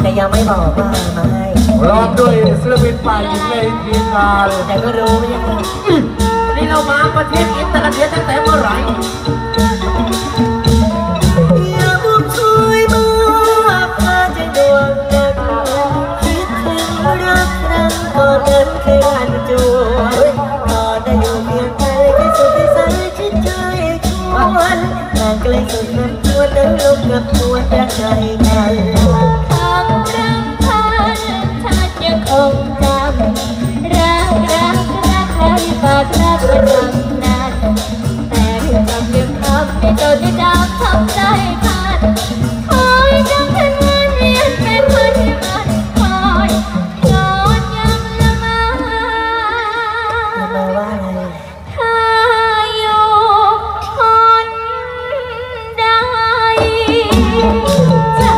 แต่ยังไม่บอกว่ามาให้พร้อมด้วยศิลปินฝ่ายหญิงในทีมงานแต่ก็รู้ไม่ใช่ไหมนี่เรามาประเทศอินเตอร์เนียตั้งแต่เมื่อไหร่อยากบุกช่วยมาพาใจดวงนักคิดถึงรักครั้งก่อนนั้นเคยรันจวนก่อนได้อยู่เพียงใครที่สุดที่ใสชิดใจชวนห่างไกลสุดนั้นชวนนั้นลงกับชวนรักใจกัน รฝากรักประจำนานแต่เรื่องคำเรื่องคำไม่โดนไม่จทำใจขาดคอยจำทันเรียนเป็นวันที่มันคอยนอนยังละมาทำมาว่าอะไรถ้าอยู่คนใดจะ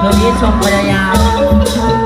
คืนนี้ชมพยายา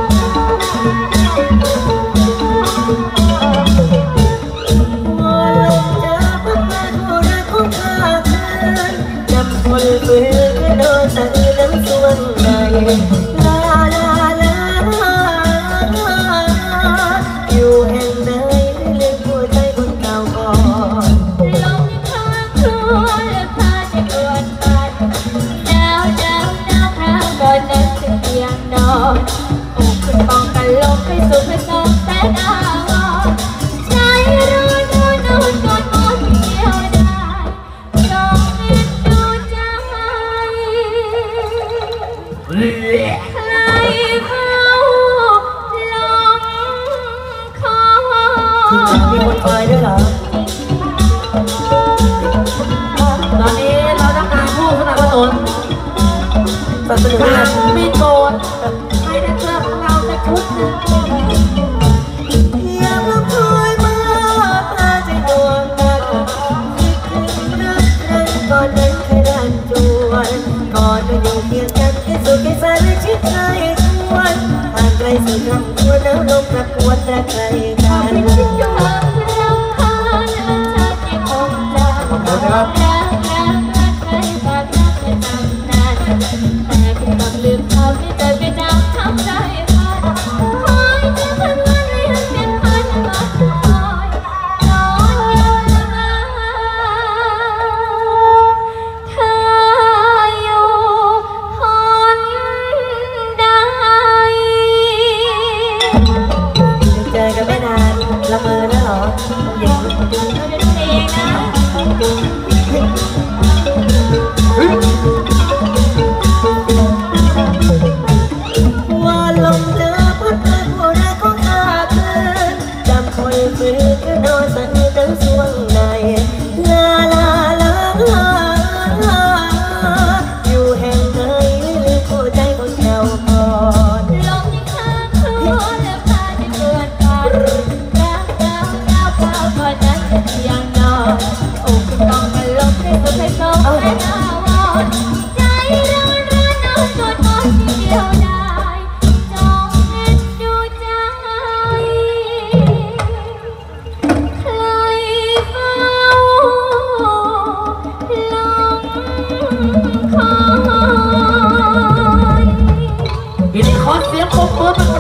ตอนนี้เราต้องการผู้สนับสนุนสนับสนุน ชิดใจชวนผ่านไปสุดคำควนน้ำลมประกวดรักใครกันคิดอยู่ห่างเราคานฉันยังคงจำขอบคุณนะครับรักรักรักใครฝากรักประจำนานแต่ก็ต้องลืมคำที่เธอไปจำทำใยงนอนอกต้องกันลมให้สุดให้สองแสนอาวรใจเราร้อนเอาจนมองที่เดียวได้ จงเห็นดูใจ ใครเฝ้าลงคอยทีนี้ขอเสียงปรบมือ